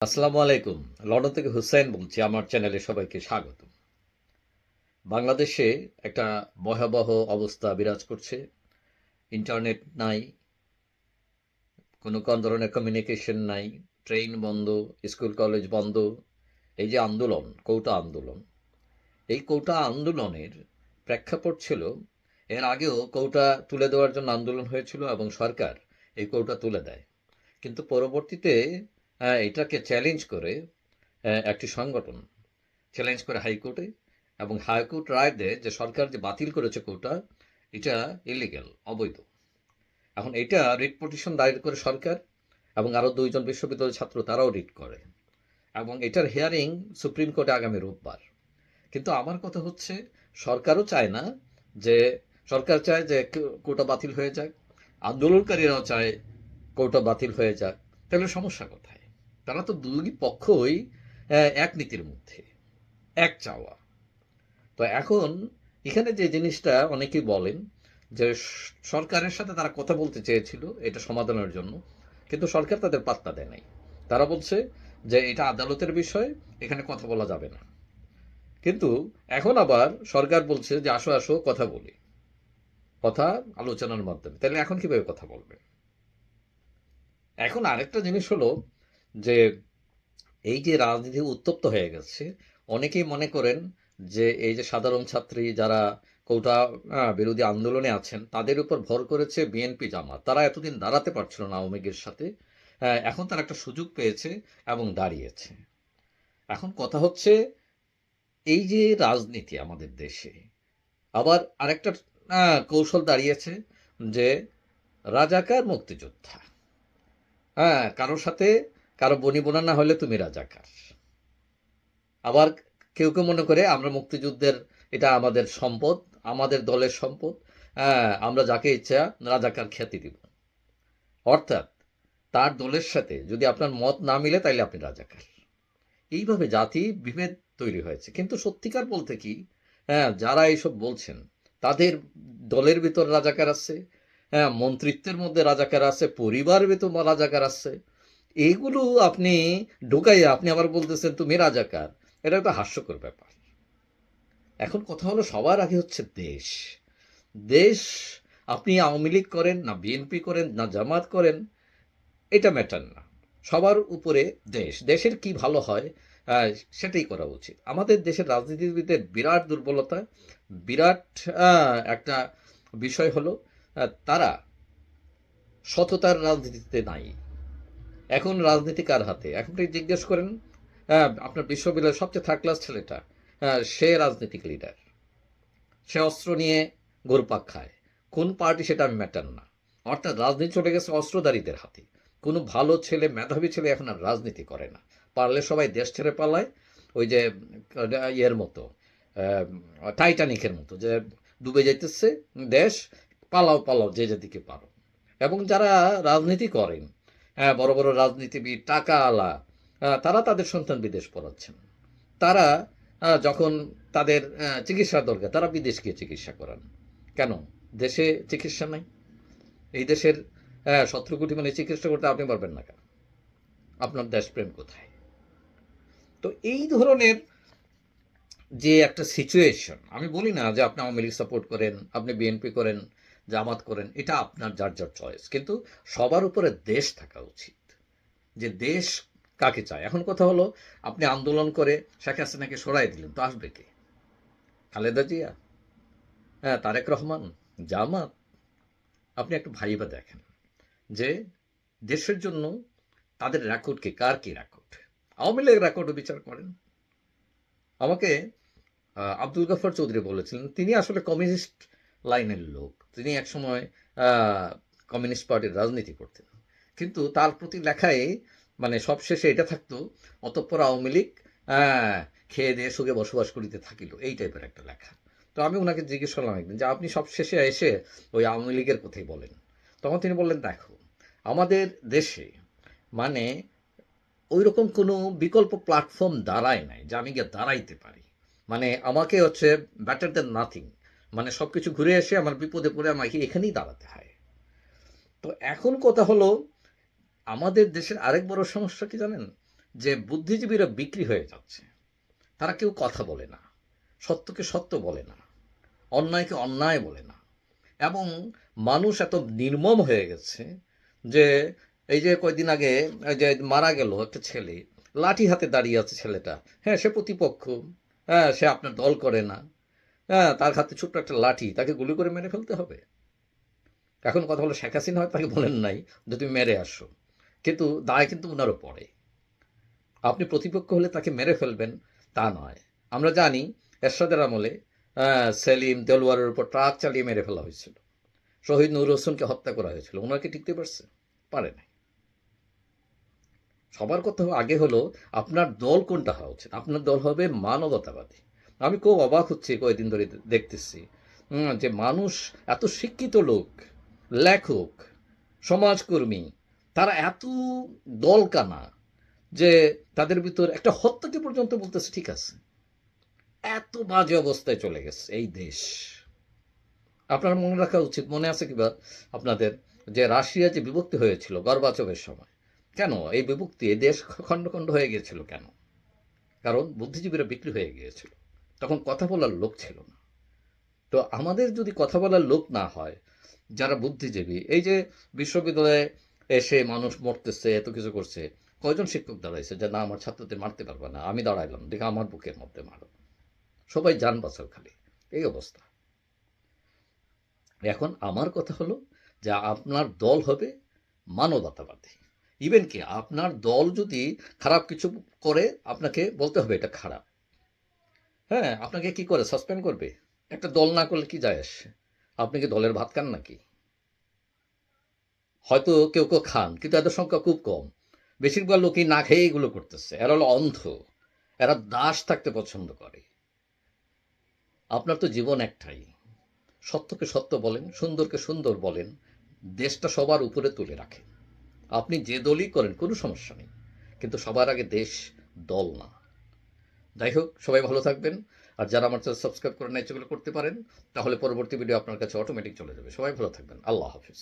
আসসালামু আলাইকুম। লন্ডন থেকে হুসাইন বলছি, আমার চ্যানেলে সবাইকে স্বাগত বাংলাদেশে একটা ভয়াবহ অবস্থা বিরাজ করছে। ইন্টারনেট নাই, কোনো কোন ধরনের কমিউনিকেশন নাই, ট্রেন বন্ধ, স্কুল, কলেজ বন্ধ, এই যে আন্দোলন, কৌটা আন্দোলন। এই কৌটা আন্দোলনের প্রেক্ষাপট ছিল, এর আগেও কৌটা তুলে দেওয়ার জন্য আন্দোলন হয়েছিল এবং সরকার এই কৌটা তুলে দেয়। কিন্তু পরবর্তীতে এটাকে চ্যালেঞ্জ করে একটি সংগঠন চ্যালেঞ্জ করে হাইকোর্টে এবং হাইকোর্ট রায় দেয় যে সরকার যে বাতিল করেছে কোটা, এটা ইলিগ্যাল অবৈধ। এখন এটা রিট পিটিশন দায়ের করে সরকার এবং আরও দুইজন বিশ্ববিদ্যালয়ের ছাত্র তারাও রিট করে। এবং এটার হিয়ারিং সুপ্রিম কোর্টে আগামী রোববার। কিন্তু আমার কথা হচ্ছে, সরকারও চায় না যে, সরকার চায় যে কোটা বাতিল হয়ে যাক, আন্দোলনকারীরাও চায় কোটা বাতিল হয়ে যাক। তাহলে সমস্যা কোথায়? তারা তো দুই পক্ষই এক নীতির মধ্যে, এক চাওয়া। তো এখন এখানে যে জিনিসটা অনেকেই বলেন যে সরকারের সাথে তারা কথা বলতে চেয়েছিল এটা সমাধানের জন্য, কিন্তু সরকার তাদের পাত্তা দেয় নাই। তারা বলছে যে এটা আদালতের বিষয়, এখানে কথা বলা যাবে না। কিন্তু এখন আবার সরকার বলছে যে আসো আসো, কথা বলি। কথা আলোচনার মাধ্যমে। তাহলে এখন কীভাবে কথা বলবে? এখন আরেকটা জিনিস হলো যে এই যে রাজনীতি উত্তপ্ত হয়ে গেছে, অনেকেই মনে করেন যে এই যে সাধারণ ছাত্রী যারা কোটা বিরোধী আন্দোলনে আছেন, তাদের উপর ভর করেছে বিএনপি জামাত। তারা এতদিন দাঁড়াতে পারছিল না আওয়ামী লীগের সাথে। এখন তারা একটা সুযোগ পেয়েছে এবং দাঁড়িয়েছে। এখন কথা হচ্ছে, এই যে রাজনীতি আমাদের দেশে, আবার আরেকটা কৌশল দাঁড়িয়েছে যে রাজাকার মুক্তিযোদ্ধা। হ্যাঁ কারোর সাথে কারও বনি বোনা না হলে তুমি রাজাকার। আবার কেউ কেউ মনে করে আমরা মুক্তিযুদ্ধের, এটা আমাদের সম্পদ, আমাদের দলের সম্পদ হ্যাঁ আমরা যাকে ইচ্ছা রাজাকার খ্যাতি দিব। অর্থাৎ তার দলের সাথে যদি আপনার মত না মিলে তাইলে আপনি রাজাকার। এইভাবে জাতি বিভেদ তৈরি হয়েছে। কিন্তু সত্যিকার বলতে কি হ্যাঁ যারা এইসব বলছেন, তাদের দলের ভিতর রাজাকার আছে হ্যাঁ মন্ত্রিত্বের মধ্যে রাজাকার আছে পরিবার ভিতর রাজাকার আছে এইগুলো আপনি ঢুকাইয়া আপনি আবার বলতেছেন, তুমি রাজাকার এটা একটা হাস্যকর ব্যাপার। এখন কথা হলো, সবার আগে হচ্ছে দেশ। দেশ আপনি আওয়ামী লীগ করেন, না বিএনপি করেন, না জামাত করেন, এটা ম্যাটার না। সবার উপরে দেশ। দেশের কি ভালো হয় সেটাই করা উচিত। আমাদের দেশের রাজনীতিবিদদের বিরাট দুর্বলতা, বিরাট একটা বিষয় হলো তারা সততার রাজনীতিতে নাই। এখন রাজনীতি কার হাতে? এখন জিজ্ঞেস করেন? হ্যাঁ আপনার বিশ্ববিদ্যালয়ের সবচেয়ে থার্ড ক্লাস ছেলেটা হ্যাঁ সে রাজনীতিক লিডার সে অস্ত্র নিয়ে গোরপাক খায়। কোন পার্টি সেটা আমি ম্যাটার না। অর্থাৎ রাজনীতি চলে গেছে অস্ত্রধারীদের হাতে। কোনো ভালো ছেলে, মেধাবী ছেলে এখন আর রাজনীতি করে না। পারলে সবাই দেশ ছেড়ে পালায়, ওই যে, ইয়ের মতো টাইটানিকের মতো, যে ডুবে যাইতেছে দেশ, পালাও পালাও, যে যেদিকে পারো। এবং যারা রাজনীতি করেন বড় বড় রাজনীতিবিদ টাকা আলা তারা তাদের সন্তান বিদেশ পড়াচ্ছেন। তারা যখন তাদের চিকিৎসা দরকার, তারা বিদেশ গিয়ে চিকিৎসা করান। কেন? দেশে চিকিৎসা নাই। এই দেশের সতেরো কোটি মানে চিকিৎসা করতে আপনি পারবেন না কেন? আপনার দেশপ্রেম কোথায়? তো এই ধরনের যে একটা সিচুয়েশন আমি বলি না যে আপনি আওয়ামী লীগ সাপোর্ট করেন, আপনি বিএনপি করেন জামাত করেন, এটা আপনার যার যার চয়েস কিন্তু সবার উপরে দেশ থাকা উচিত। যে দেশ কাকে চায়? এখন কথা হলো, আপনি আন্দোলন করে শেখ হাসিনাকে সরাই দিলেন, তো আসবে কে? খালেদা জিয়া? হ্যাঁ তারেক রহমান? জামাত? আপনি একটু ভাইবা দেখেন যে দেশের জন্য তাদের রেকর্ড কি? কার কি রেকর্ড আওয়ামী লীগের রেকর্ডও বিচার করেন। আমাকে আব্দুল গফর চৌধুরী বলেছিলেন, তিনি আসলে কমিউনিস্ট লাইনের লোক। তিনি একসময় কমিউনিস্ট পার্টির রাজনীতি করতেন। কিন্তু তার প্রতি লেখায় মানে সবশেষে এটা থাকতো, অতঃপর আওয়ামী লীগ খেয়ে দিয়ে সুখে বসবাস করিতে থাকিল। এই টাইপের একটা লেখা। তো আমি ওনাকে জিজ্ঞেস করলাম একদিন যে, আপনি সবশেষে এসে ওই আওয়ামী লীগের কথাই বলেন। তখন তিনি বললেন, দেখো, আমাদের দেশে মানে ওই রকম কোনো বিকল্প প্ল্যাটফর্ম দাঁড়ায় নাই, যে আমি গিয়ে দাঁড়াইতে পারি। মানে আমাকে হচ্ছে ব্যাটার দেন নাথিং মানে সব কিছু ঘুরে এসে আমার বিপদে পড়ে আমাকে এখানেই দাঁড়াতে হয়। তো এখন কথা হলো, আমাদের দেশের আরেক বড় সমস্যা কি জানেন? যে বুদ্ধিজীবীরা বিক্রি হয়ে যাচ্ছে। তারা কেউ কথা বলে না, সত্যকে সত্য বলে না, অন্যায়কে অন্যায় বলে না। এবং মানুষ এত নির্মম হয়ে গেছে যে, এই যে কয়দিন আগে যে মারা গেল একটা ছেলে, লাঠি হাতে দাঁড়িয়ে আছে ছেলেটা। হ্যাঁ সে প্রতিপক্ষ হ্যাঁ সে আপনার দল করে না। হ্যাঁ তার হাতে ছোট্ট একটা লাঠি, তাকে গুলি করে মেরে ফেলতে হবে। এখন কথা হলো শেখ হাসিনা হয় তাকে বলেন নাই যে তুমি মেরে আসো। কিন্তু দায় কিন্তু উনারও পড়ে আপনি প্রতিপক্ষ হলে তাকে মেরে ফেলবেন, তা নয়। আমরা জানি এরশাদের আমলে সেলিম দেলওয়ারের উপর ট্রাক চালিয়ে মেরে ফেলা হয়েছিল। শহীদ নূর হোসেনকে হত্যা করা হয়েছিল। ওনাকে টিকতে পারছে? পারে নাই। সবার কথা আগে হলো, আপনার দল কোনটা হওয়া উচিত? আপনার দল হবে মানবতাবাদী। আমি খুব অবাক হচ্ছি কয়েকদিন ধরে দেখতেছি। যে মানুষ এত শিক্ষিত লোক, লেখক, সমাজকর্মী, তারা এত দলকানা যে তাদের ভিতর একটা হত্যাকে পর্যন্ত বলতেছে, ঠিক আছে। এত বাজে অবস্থায় চলে গেছে এই দেশ। আপনার মনে রাখা উচিত, মনে আছে কিবা আপনাদের যে রাশিয়া যে বিভক্তি হয়েছিল গর্বাচবের সময়? কেন? এই বিভক্তি এই দেশ খণ্ড খণ্ড হয়ে গিয়েছিল কেন? কারণ বুদ্ধিজীবীরা বিক্রি হয়ে গিয়েছিল। তখন কথা বলার লোক ছিল না। তো আমাদের যদি কথা বলার লোক না হয়, যারা বুদ্ধিজীবী, এই যে বিশ্ববিদ্যালয়ে এসে মানুষ মরতেছে, এত কিছু করছে, কয়জন শিক্ষক দাঁড়াইছে যে, না, আমার ছাত্রদের মারতে পারবে না, আমি দাঁড়াইলাম, দেখে আমার বুকের মধ্যে মারো। সবাই যান বাঁচাও খালি, এই অবস্থা। এখন আমার কথা হলো যে, আপনার দল হবে মানবতাবাদী। ইভেন কি, আপনার দল যদি খারাপ কিছু করে, আপনাকে বলতে হবে এটা খারাপ। হ্যাঁ আপনাকে কি করে সাসপেন্ড করবে? একটা দল না করলে কি যায় আসে? আপনি কি দলের ভাত খান নাকি? হয়তো কেউ কেউ খান, কিন্তু এদের সংখ্যা খুব কম। বেশিরভাগ লোকই না খেয়ে এগুলো করতেছে। এরা হলো অন্ধ। এরা দাস থাকতে পছন্দ করে। আপনার তো জীবন একটাই। সত্যকে সত্য বলেন, সুন্দরকে সুন্দর বলেন, দেশটা সবার উপরে তুলে রাখেন। আপনি যে দলই করেন, কোনো সমস্যা নেই। কিন্তু সবার আগে দেশ, দল না। যাই হোক, সবাই ভালো থাকবেন। আর যারা আমার চ্যানেল সাবস্ক্রাইব করে নাই, সেগুলো করতে পারেন। তাহলে পরবর্তী ভিডিও আপনার কাছে অটোমেটিক চলে যাবে। সবাই ভালো থাকবেন। আল্লাহ হাফিজ।